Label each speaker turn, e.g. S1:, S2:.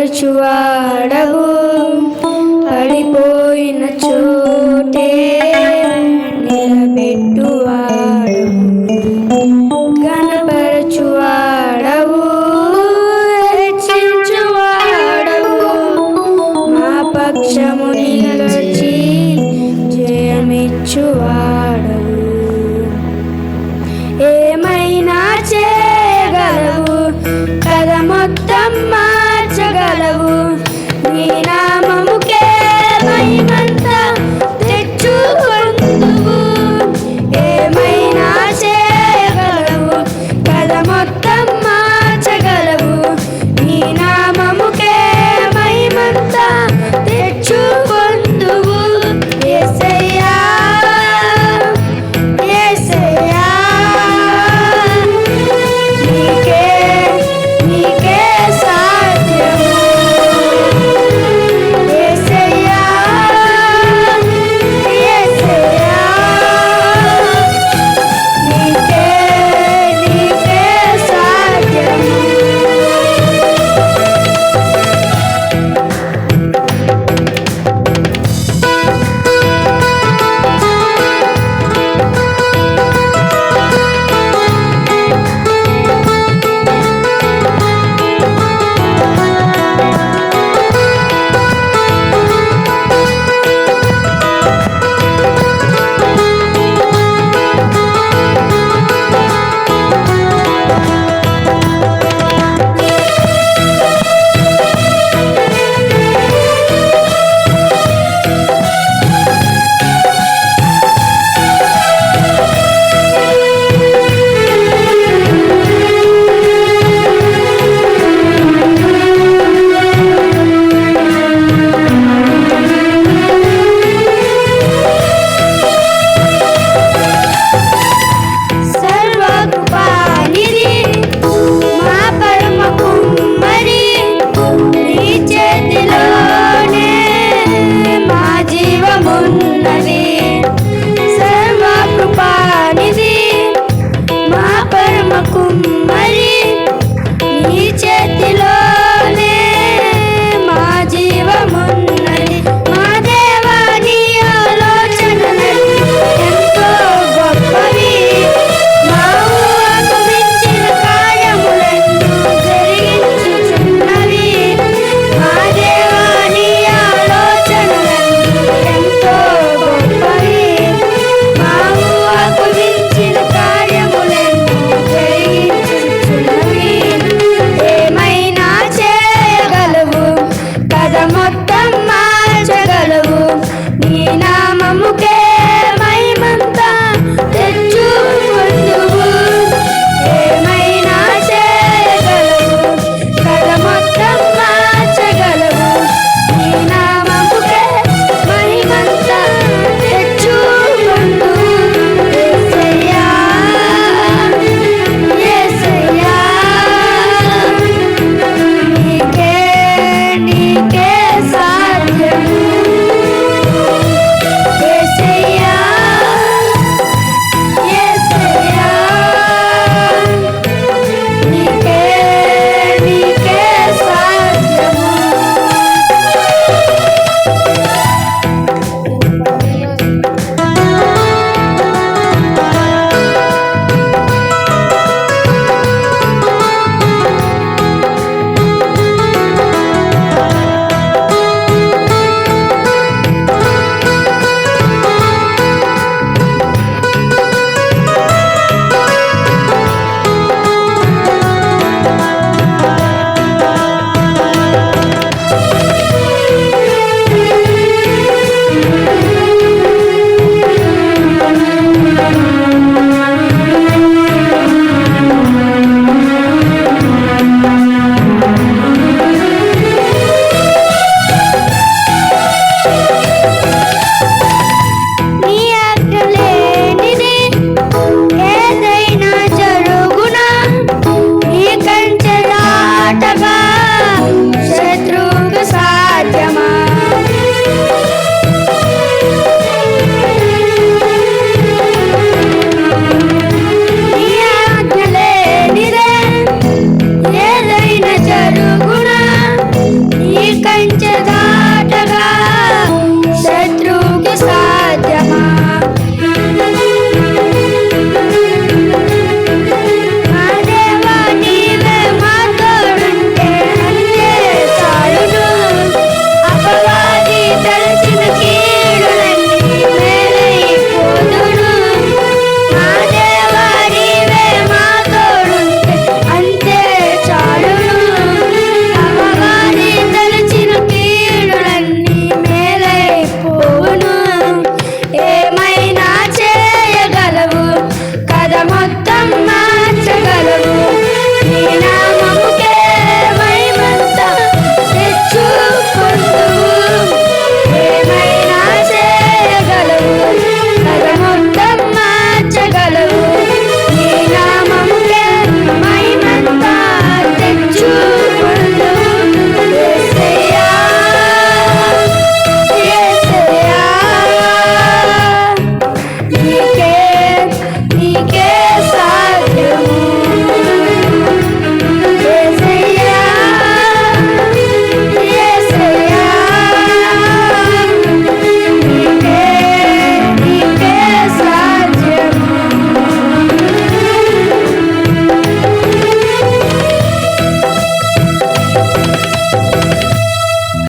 S1: భద్రపరచువాడవు పడిపోయిన చోటే నిలబెట్టువాడవు గణపరచువాడవు. రక్షించువాడవు. మా పక్షము నిలచి జయమిచ్చువాడవు ఏమైనా చేయగలవు? కథ మొత్తం لعلكم